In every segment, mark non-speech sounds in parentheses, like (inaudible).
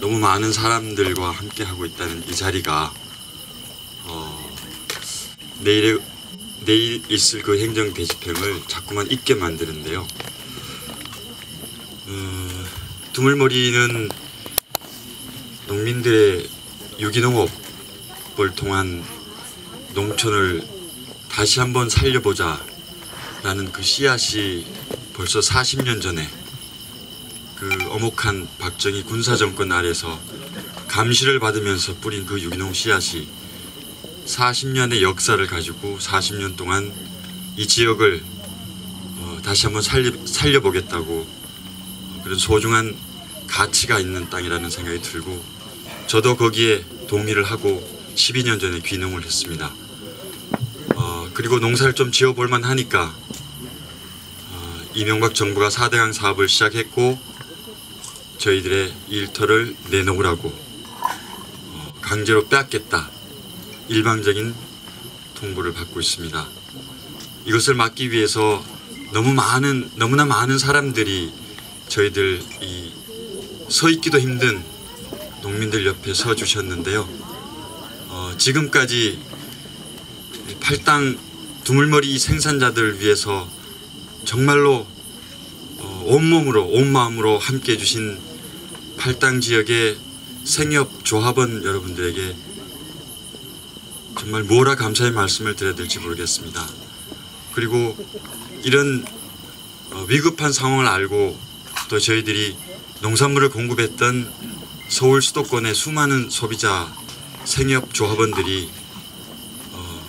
너무 많은 사람들과 함께 하고 있다는 이 자리가 어, 내일의 내일 있을 그 행정 대집행을 자꾸만 잊게 만드는데요. 어, 두물머리는 농민들의 유기농업을 통한 농촌을 다시 한번 살려보자 라는 그 씨앗이 벌써 40년 전에 그 어목한 박정희 군사정권 아래서 감시를 받으면서 뿌린 그 유기농 씨앗이 40년의 역사를 가지고 40년 동안 이 지역을 어, 다시 한번 살리, 살려보겠다고 어, 그런 소중한 가치가 있는 땅이라는 생각이 들고 저도 거기에 동의를 하고 12년 전에 귀농을 했습니다. 어, 그리고 농사를 좀 지어볼 만 하니까 어, 이명박 정부가 4대강 사업을 시작했고 저희들의 일터를 내놓으라고 어, 강제로 빼앗겠다 일방적인 통보를 받고 있습니다. 이것을 막기 위해서 너무 많은 너무나 많은 사람들이 저희들 이 서 있기도 힘든 농민들 옆에 서 주셨는데요. 어, 지금까지 팔당 두물머리 생산자들을 위해서 정말로 어, 온몸으로 온 마음으로 함께 해주신 팔당 지역의 생협 조합원 여러분들에게 정말 뭐라 감사의 말씀을 드려야 될지 모르겠습니다. 그리고 이런 어, 위급한 상황을 알고 또 저희들이 농산물을 공급했던 서울 수도권의 수많은 소비자 생협 조합원들이 어,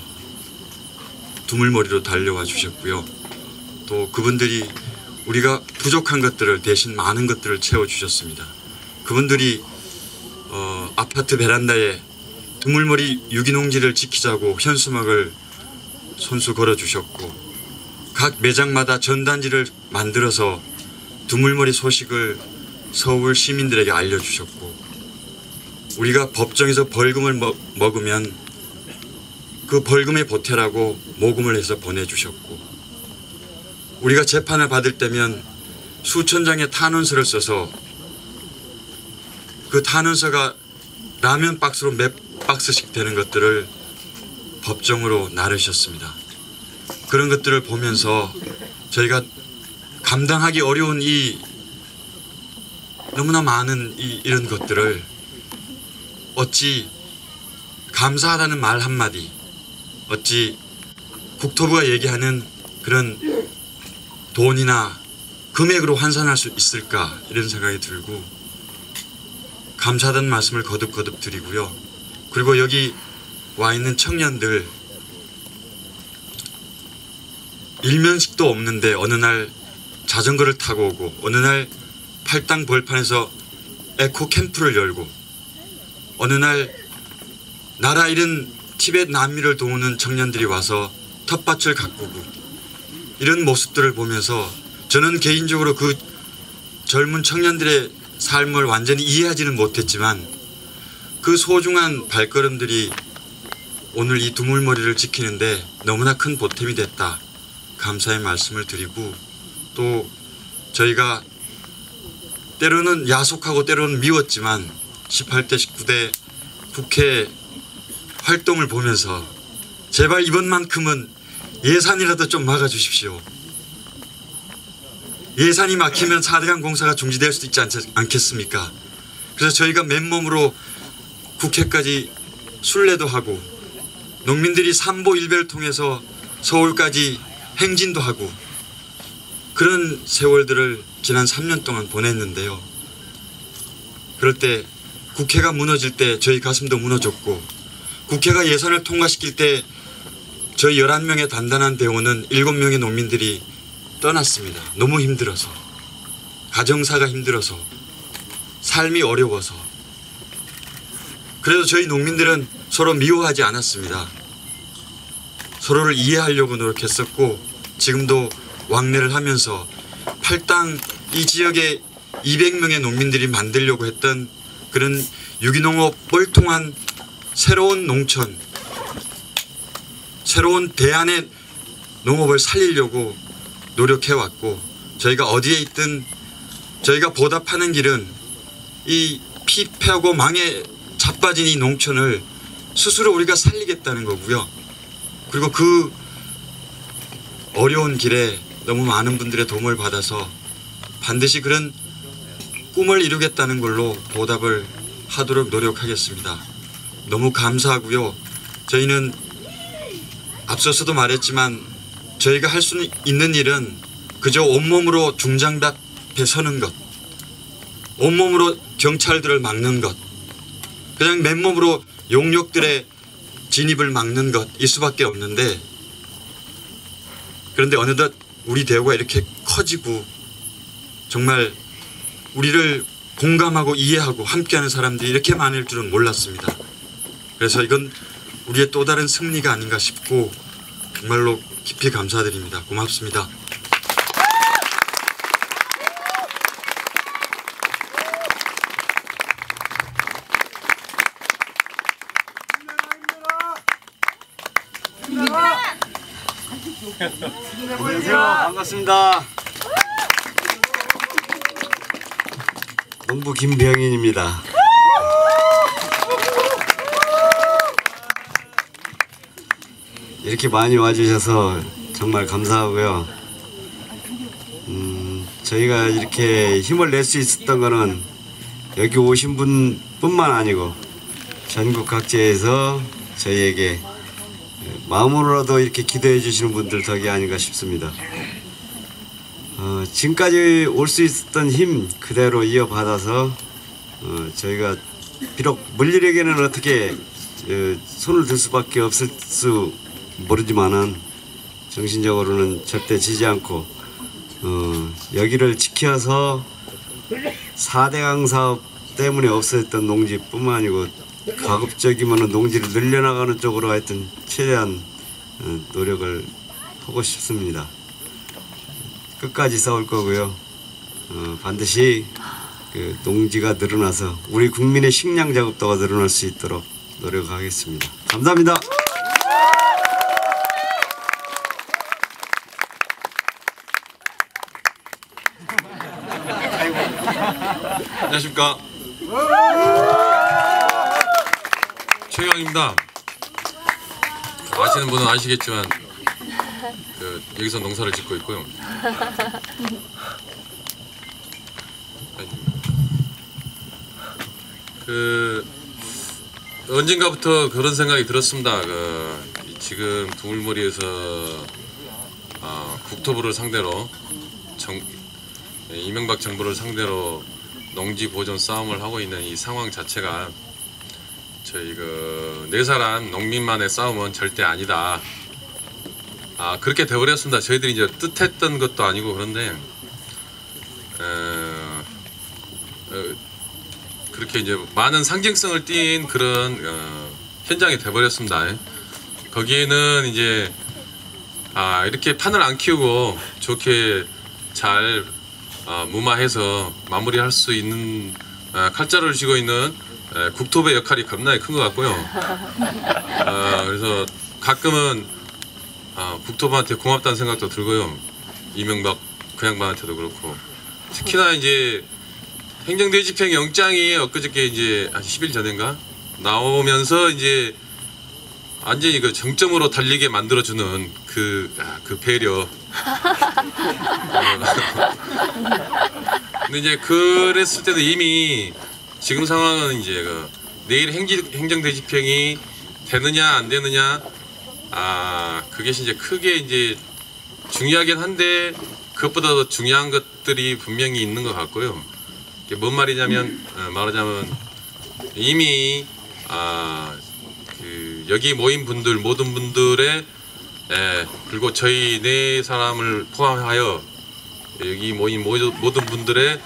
두물머리로 달려와 주셨고요. 또 그분들이 우리가 부족한 것들을 대신 많은 것들을 채워 주셨습니다. 그분들이 어, 아파트 베란다에 두물머리 유기농지를 지키자고 현수막을 손수 걸어 주셨고 각 매장마다 전단지를 만들어서 두물머리 소식을 서울 시민들에게 알려주셨고 우리가 법정에서 벌금을 먹, 먹으면 그 벌금에 보태라고 모금을 해서 보내주셨고 우리가 재판을 받을 때면 수천 장의 탄원서를 써서 그 탄원서가 라면 박스로 몇 박스씩 되는 것들을 법정으로 나르셨습니다. 그런 것들을 보면서 저희가 감당하기 어려운 이 너무나 많은 이, 이런 것들을 어찌 감사하다는 말 한마디 어찌 국토부가 얘기하는 그런 돈이나 금액으로 환산할 수 있을까 이런 생각이 들고 감사하다는 말씀을 거듭거듭 드리고요. 그리고 여기 와 있는 청년들 일면식도 없는데 어느 날 자전거를 타고 오고 어느 날 팔당 벌판에서 에코 캠프를 열고 어느 날 나라 잃은 티벳 난민을 도우는 청년들이 와서 텃밭을 가꾸고 이런 모습들을 보면서 저는 개인적으로 그 젊은 청년들의 삶을 완전히 이해하지는 못했지만 그 소중한 발걸음들이 오늘 이 두물머리를 지키는데 너무나 큰 보탬이 됐다. 감사의 말씀을 드리고 또 저희가 때로는 야속하고 때로는 미웠지만 18대 19대 국회 활동을 보면서 제발 이번만큼은 예산이라도 좀 막아주십시오. 예산이 막히면 4대강 공사가 중지될 수도 있지 않, 겠습니까 그래서 저희가 맨몸으로 국회까지 순례도 하고 농민들이 삼보 일배를 통해서 서울까지 행진도 하고 그런 세월들을 지난 3년 동안 보냈는데요. 그럴 때 국회가 무너질 때 저희 가슴도 무너졌고 국회가 예산을 통과시킬 때 저희 11명의 단단한 대원은 7명의 농민들이 떠났습니다. 너무 힘들어서 가정사가 힘들어서 삶이 어려워서 그래서 저희 농민들은 서로 미워하지 않았습니다. 서로를 이해하려고 노력했었고 지금도 왕래를 하면서 팔당 이 지역에 200명의 농민들이 만들려고 했던 그런 유기농업을 통한 새로운 농촌, 새로운 대안의 농업을 살리려고 노력해왔고 저희가 어디에 있든 저희가 보답하는 길은 이 피폐하고 망에 자빠진 이 농촌을 스스로 우리가 살리겠다는 거고요. 그리고 그 어려운 길에 너무 많은 분들의 도움을 받아서 반드시 그런 꿈을 이루겠다는 걸로 보답을 하도록 노력하겠습니다. 너무 감사하고요. 저희는 앞서서도 말했지만 저희가 할 수 있는 일은 그저 온몸으로 중장답에 서는 것, 온몸으로 경찰들을 막는 것, 그냥 맨몸으로 용력들의 진입을 막는 것, 이 수밖에 없는데 그런데 어느덧 우리 대우가 이렇게 커지고 정말 우리를 공감하고 이해하고 함께하는 사람들이 이렇게 많을 줄은 몰랐습니다. 그래서 이건 우리의 또 다른 승리가 아닌가 싶고 정말로 깊이 감사드립니다. 고맙습니다. 안녕하세요. 반갑습니다. 농부 김병인입니다. 이렇게 많이 와주셔서 정말 감사하고요. 음, 저희가 이렇게 힘을 낼 수 있었던 거는 여기 오신 분 뿐만 아니고 전국 각지에서 저희에게 마음으로라도 이렇게 기도해 주시는 분들 덕이 아닌가 싶습니다. 어, 지금까지 올 수 있었던 힘 그대로 이어받아서 어, 저희가 비록 물리력에는 어떻게 어, 손을 들 수밖에 없을 수 모르지만은 정신적으로는 절대 지지 않고 어, 여기를 지켜서 4대강 사업 때문에 없어졌던 농지뿐만 아니고 가급적이면 농지를 늘려나가는 쪽으로 하여튼 최대한 어, 노력을 하고 싶습니다. 끝까지 싸울 거고요. 어, 반드시 그 농지가 늘어나서 우리 국민의 식량 작업도가 늘어날 수 있도록 노력하겠습니다. 감사합니다. 안녕하십니까. 최경입니다. 아시는 분은 아시겠지만 그 여기서 농사를 짓고 있고요. 그 언젠가부터 그런 생각이 들었습니다. 그 지금 두물머리에서 아, 국토부를 상대로 정, 이명박 정부를 상대로 농지 보존 싸움을 하고 있는 이 상황 자체가 저희 그 네 사람 농민만의 싸움은 절대 아니다. 아 그렇게 돼버렸습니다. 저희들이 이제 뜻했던 것도 아니고 그런데 어, 어, 그렇게 이제 많은 상징성을 띈 그런 어, 현장이 돼버렸습니다. 거기에는 이제 아 이렇게 판을 안 키우고 좋게 잘 어, 무마해서 마무리할 수 있는 어, 칼자루를 쥐고 있는 에, 국토부의 역할이 겁나게 큰 것 같고요. 어, 그래서 가끔은 어, 국토부한테 고맙다는 생각도 들고요. 이명박 그 양반한테도 그렇고 특히나 이제 행정대 집행 영장이 엊그저께 이제 한 10일 전인가 나오면서 이제 완전히 그 정점으로 달리게 만들어주는 그, 아, 그 배려. (laughs) 근데 이제 그랬을 때도 이미 지금 상황은 이제 그 내일 행지, 행정대 집행이 되느냐 안 되느냐 아 그게 이제 크게 이제 중요하긴 한데 그것보다 더 중요한 것들이 분명히 있는 것 같고요. 이게 뭔 말이냐면 어, 말하자면 이미 아그 여기 모인 분들 모든 분들의 예, 그리고 저희 네 사람을 포함하여 여기 모인 모든 분들의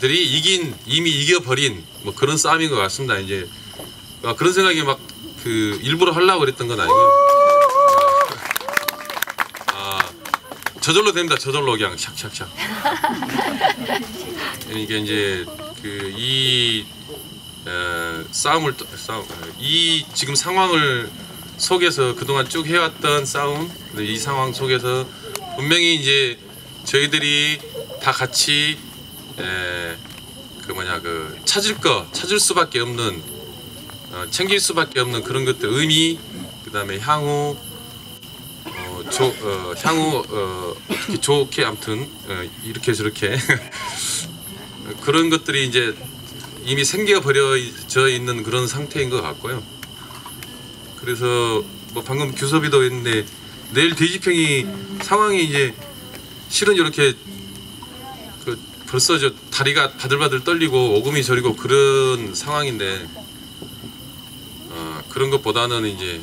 들이 이긴 이미 이겨버린 뭐 그런 싸움인 것 같습니다. 이제 아, 그런 생각이 막 그 일부러 하려고 그랬던 건 아니고요. 아 저절로 됩니다. 저절로 그냥 샥샥샥. 그러니까 이제 그이 어, 싸움을 또- 싸움 어, 이 지금 상황을 속에서 그동안 쭉 해왔던 싸움 근데 이 상황 속에서 분명히 이제 저희들이 다 같이 에, 그 뭐냐 그 찾을 거 찾을 수밖에 없는 어, 챙길 수밖에 없는 그런 것들 의미 그 다음에 향후 어, 조, 어, 향후 어, 어떻게 좋게 아무튼 어, 이렇게 저렇게 (laughs) 그런 것들이 이제 이미 생겨 버려져 있는 그런 상태인 것 같고요. 그래서 뭐 방금 규섭이도 했는데 내일 돼지평이 상황이 이제 실은 이렇게 그 벌써 저 다리가 바들바들 떨리고 오금이 저리고 그런 상황인데 어, 그런 것보다는 이제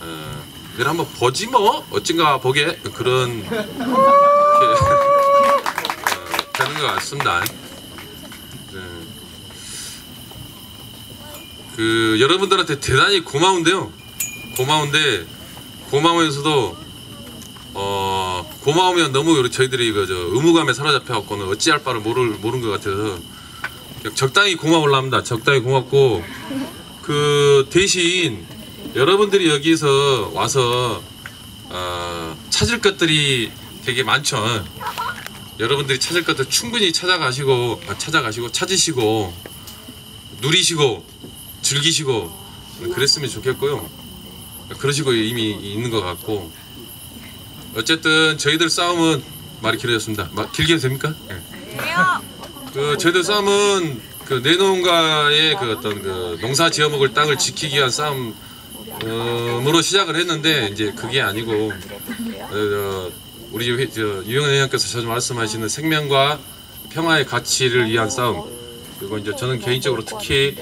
어, 내일 한번 보지 뭐 어쩐가 보게 그런 이렇게 (laughs) 어, 되는 것 같습니다. 그 여러분들한테 대단히 고마운데요. 고마운데 고마우면서도 어 고마우면 너무 저희들이 그저 의무감에 사로잡혀 갖고는 어찌할 바를 모를 모르는 것 같아서 적당히 고마울라 합니다. 적당히 고맙고 그 대신 여러분들이 여기서 와서 어, 찾을 것들이 되게 많죠. 여러분들이 찾을 것들 충분히 찾아가시고 아, 찾아가시고 찾으시고 누리시고 즐기시고 그랬으면 좋겠고요. 그러시고 이미 있는 것 같고 어쨌든 저희들 싸움은 말이 길어졌습니다. 마- 길게 됩니까? 예. 그 저희들 싸움은 그 내농가의 그 어떤 그 농사 지어먹을 땅을 지키기 위한 싸움으로 시작을 했는데 이제 그게 아니고 어, 어, 우리 유영현 회장께서 자주 말씀하시는 생명과 평화의 가치를 위한 싸움 그리고 이제 저는 개인적으로 특히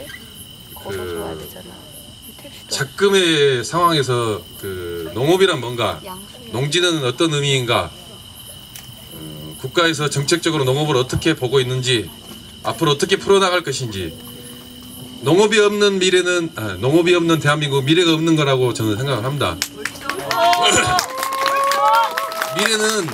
그 작금의 상황에서 그 농업이란 뭔가 농지는 어떤 의미인가? 어, 국가에서 정책적으로 농업을 어떻게 보고 있는지 앞으로 어떻게 풀어나갈 것인지. 농업이 없는 미래는 아, 농업이 없는 대한민국 미래가 없는 거라고 저는 생각을 합니다. 미래는